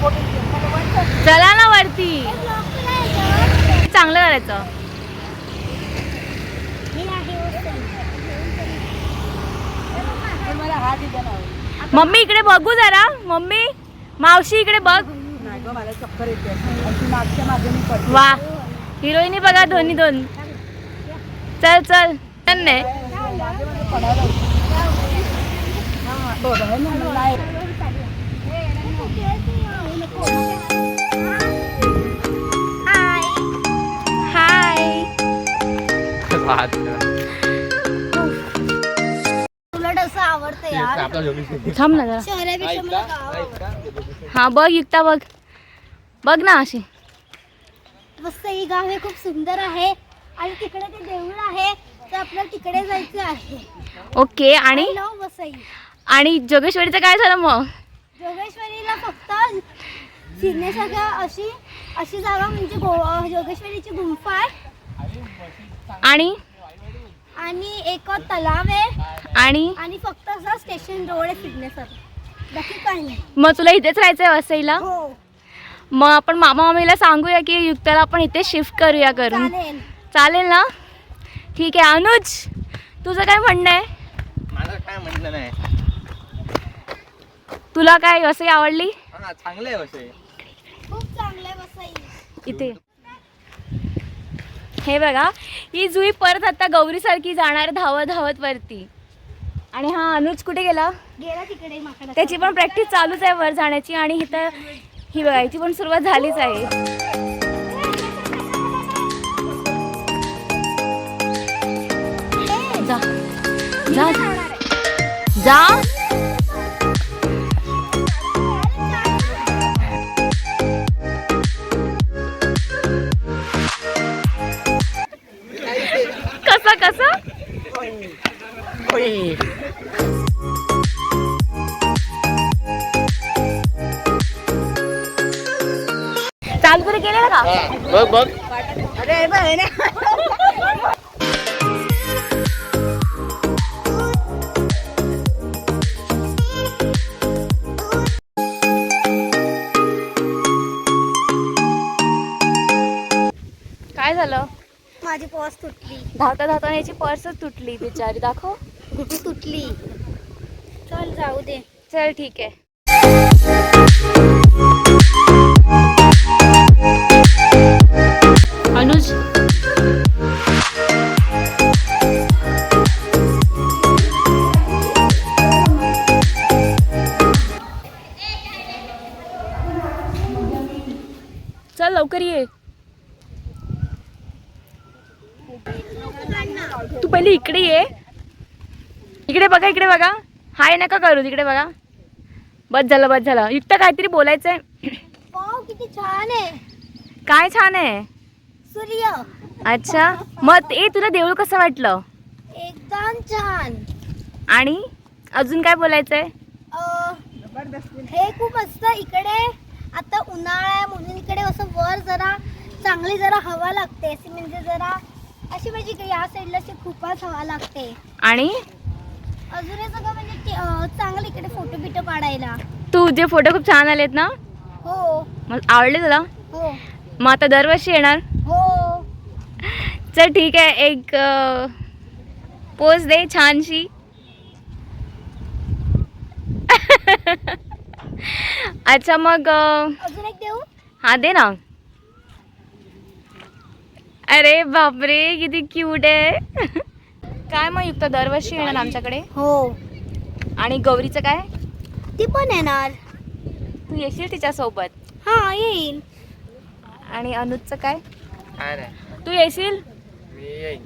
चला ना वरती. चांगलं करायचं. मम्मी इकडे बघू जरा. मम्मी मावशी इकडे बघ. वा हिरोईनी बघा दोन्ही दोन. चल चल. चल नाही. हाय उलट असं आवडतं यार थांब ना जरा शहरापेक्षा मला गाव आवडतं. हा बघ युक्ता बघ बघ ना अशी मस्त ही गाव हे खूप सुंदर आहे आणि तिकडे ते देऊळ आहे तर आपल्याला तिकडे जायचं आहे ओके आणि लव वसई आणि जोगेश्वरीचं काय झालं मग जोगेश्वरीला फक्त फिरण्यासारखं अशी अशी जागा म्हणजे गो जोगेश्वरीची गुंफा आहे आणि? आणि एक तलाव आहे. आणि? आणि फक्त असं स्टेशन रोड आहे फिरण्यासारखं. बाकी काही नाही. मग तुला इथेच राहायचंय वसईला? हो. मग आपण मामा मामीला सांगूया की युक्ताला आपण इथे शिफ्ट करूया करून. चालेल. चालेल ना? ठीक आहे. अनुज तुझं काय म्हणणं आहे? माझं काय म्हणणं नाही. तुला काय वसई आवडली? हा चांगलं आहे असे खूप चांगलं वसई. इथे. हे बघा ही जुई परत आता गौरीसारखी जाणार धावत धावत वरती. आणि हा अनुज कुठे गेला? गेला तिकडे त्याची पण प्रॅक्टिस चालूच आहे वर जाण्याची आणि इथं ही बघा याची पण सुरुवात झालीच आहे. जा. जा. जा. चालू तरी केलेलं का? बघ बघ. अरे बघ, हे ना. काय झालं? माझी पॉस तुटली. धावता धावता याची पर्सच तुटली बिचारी. दाखव. तुटली. चल जाऊ दे. चल ठीक आहे. इकडे बघा इकडे बघा. हाय नका करू तिकडे बघा. बस झालं बस झालं. युक्त काहीतरी बोलायचंय. वाव किती छान आहे. काय छान आहे? सूर्य. अच्छा. मग ए तुला देऊळ कसं वाटलं? एकदम छान. आणि अजून काय बोलायचंय? अं, हे खूप मस्त इकडे आता उन्हाळा आहे म्हणून इकडे असं वर जरा चांगली जरा हवा लागते. अशी म्हणजे जरा. अशी म्हणजे या साईडला अशी खूपच हवा लागते. आणि? अजून हे सगळं म्हणजे चांगलं इकडे फोटो बिटो काढायला. तुझे फोटो खूप छान आलेत ना? हो. मग आवडले तुला? हो. मग आता दरवर्षी येणार? हो. चल ठीक आहे एक पोच दे छानशी. अच्छा मग अजून एक देऊ? हा दे ना. अरे बापरे किती क्यूट आहे. काय मग युक्त दरवर्षी येणार आमच्याकडे? हो. आणि गौरीचं काय? ती पण येणार. तू येशील तिच्यासोबत? हा येईल आणि अनुजचं काय? काय नाही तू येशील? मी येईन.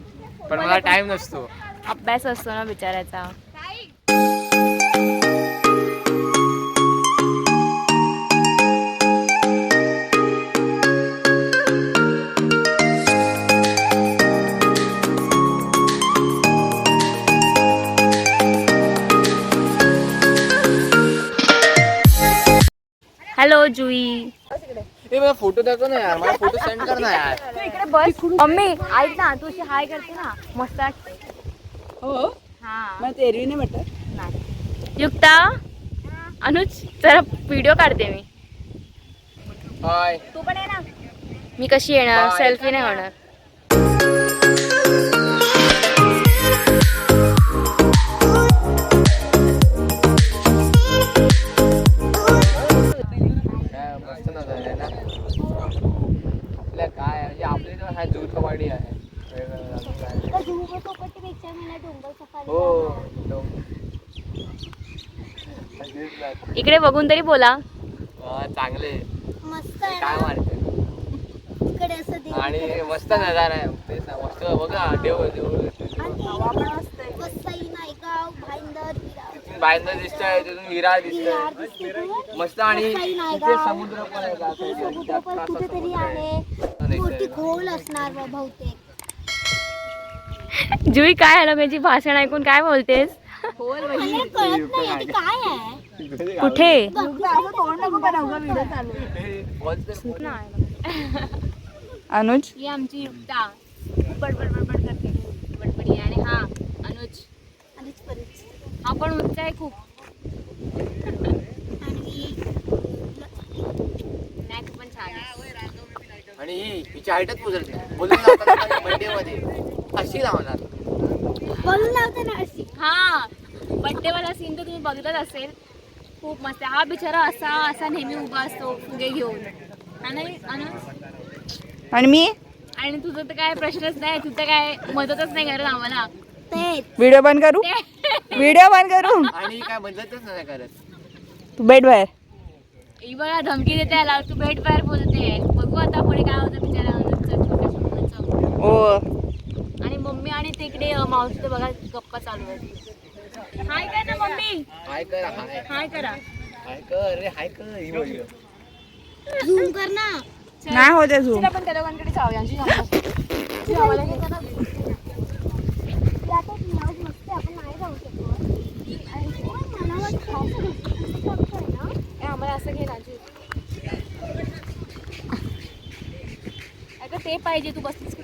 पण मला टाइम नसतो. अभ्यास असतो ना बिचारायचा हॅलो जुई ते मला फोटो दाखव ना यार. मला फोटो सेंड कर ना यार. तू इकडे बस. मम्मी ऐक ना तू अशी हाय करते ना मस्त. वाटते हो. हा. मला ते एरवी नाही वाटत नाही. युक्ता अनुज जरा व्हिडिओ काढते मी. हाय तू पण आहे ना. मी कशी येणार? Bye. सेल्फी नाही होणार. आहे? मला डोंगर सफारी हो. इकडे बघून तरी बोला. चांगले. मस्त आहे काय ना? मारते इकडे असं देव आणि मस्त नजारा आहे. तेच ना मस्त बघा देव देव वसई नायगाव भाईंदर विरार. बाहेर दिसतंय तिथून विरार दिसतंय. विरार. मस्त आणि वसई इथे नायगाव. समुद्र पण आहे का? इथे समुद्र पण कुठेतरी आहे. मोठी खोल असणार बहुतेक. जुई काय आलं माझी भाषण ऐकून काय बोलतेस? मला कळत नाही आहे ते काय आहे? कुठे? अनुज? ही आमची युक्ता. बडबड बडबड करते. बडबडी आणि हा अनुज. परीच हा पण उच्च आहे खूप आणि नॅक पण छान आहे आणि ही हिची हाईटच पुजरते बोलून बर्थडे मध्ये अशी लावणार. बोलून लावते ना अशी. हा बड्डे वाला सीन तर तुम्ही बघितलाच असेल. खूप मस्त आहे. हा बिचारा असा असा नेहमी उभा असतो फुगे घेऊन. हा आणि मी? आणि तुझं तर काय प्रश्नच नाही तुझं तर काय मदतच नाही करत आम्हाला. तेच. व्हिडिओ बंद करू? ते- व्हिडिओ बंद करू? आणि काय मदतच नाही करत. तू बेड बाहेर. ही बघा धमकी देते तू भेट बाहेर बोलते बघू आता पुढे काय होतं बिचारा अनुजचं, छोट्या ओ आणि मम्मी आणि तिकडे अं, मावशीचं बघा गप्पा चालू आहेत. हाय काय ना मम्मी. हाय कर हाय. करा. हाय कर रे हाय कर ही. झूम कर ना. नाही होते झूम. चल आपण त्या दोघांकडे जाऊया. आहे, आम्हाला असं घे राजू ते पाहिजे तू बसलीस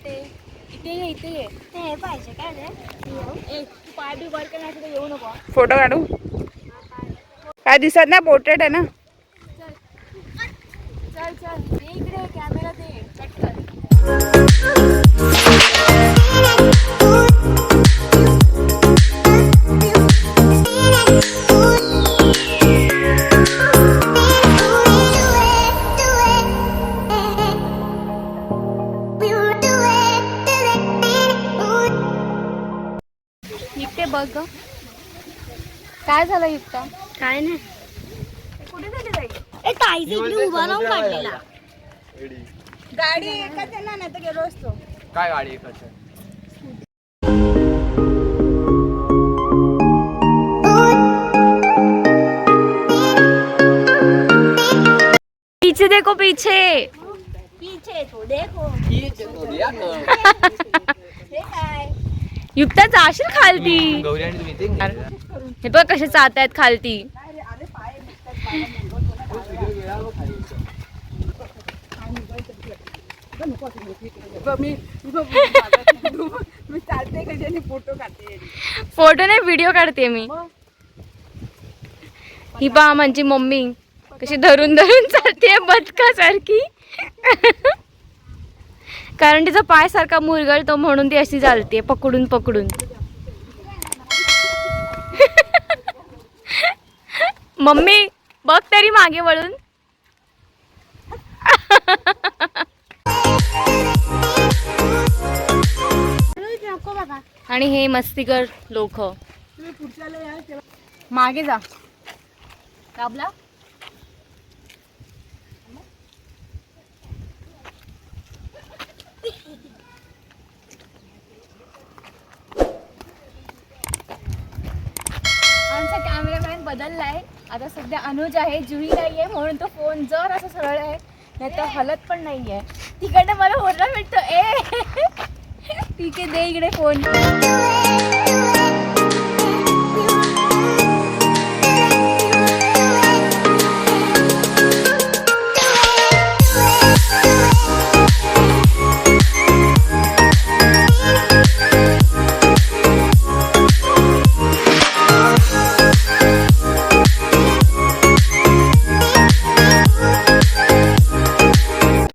इथे ये इथे ये. ते हे पाहिजे काय रे? ए तू पाय बी वर तर येऊ नको. फोटो काढू. काय दिसत नाही पोर्ट्रेट आहे ना? बघ. ग काय झालं युक्ता? काय नाही. कुठे झाली जाईल ए ताईचा इकडे उभा राहून काढलेला. गाडी एकच आहे ना नाही तर गेलो असतो. काय गाडी एकच आहे? पीछे देखो पीछे. पीछे तो देखो. कर. हे काय युक्ता जाशील खालती. गौरी आणि तुम्ही इथे हे बघ कसे चाहत आहेत खालती. फोटो नाही व्हिडिओ काढते मी. ही पहा माझी मम्मी कशी धरून धरून चालते बदकासारखी. कारण तिचा पाय सारखा मुरगळतो म्हणून ती अशी चालते पकडून पकडून. मम्मी बघ तरी मागे वळून. आणि हे मस्तीकर लोक. मागे जा. आमचा कॅमेरामॅन बदललाय. आता सध्या अनुज आहे जुही नाही आहे म्हणून तो फोन जर असं सरळ आहे. नाही तर हलत पण नाही आहे तिकडनं मला ओरडा भेटतो ए! ठीक आहे दे इकडे फोन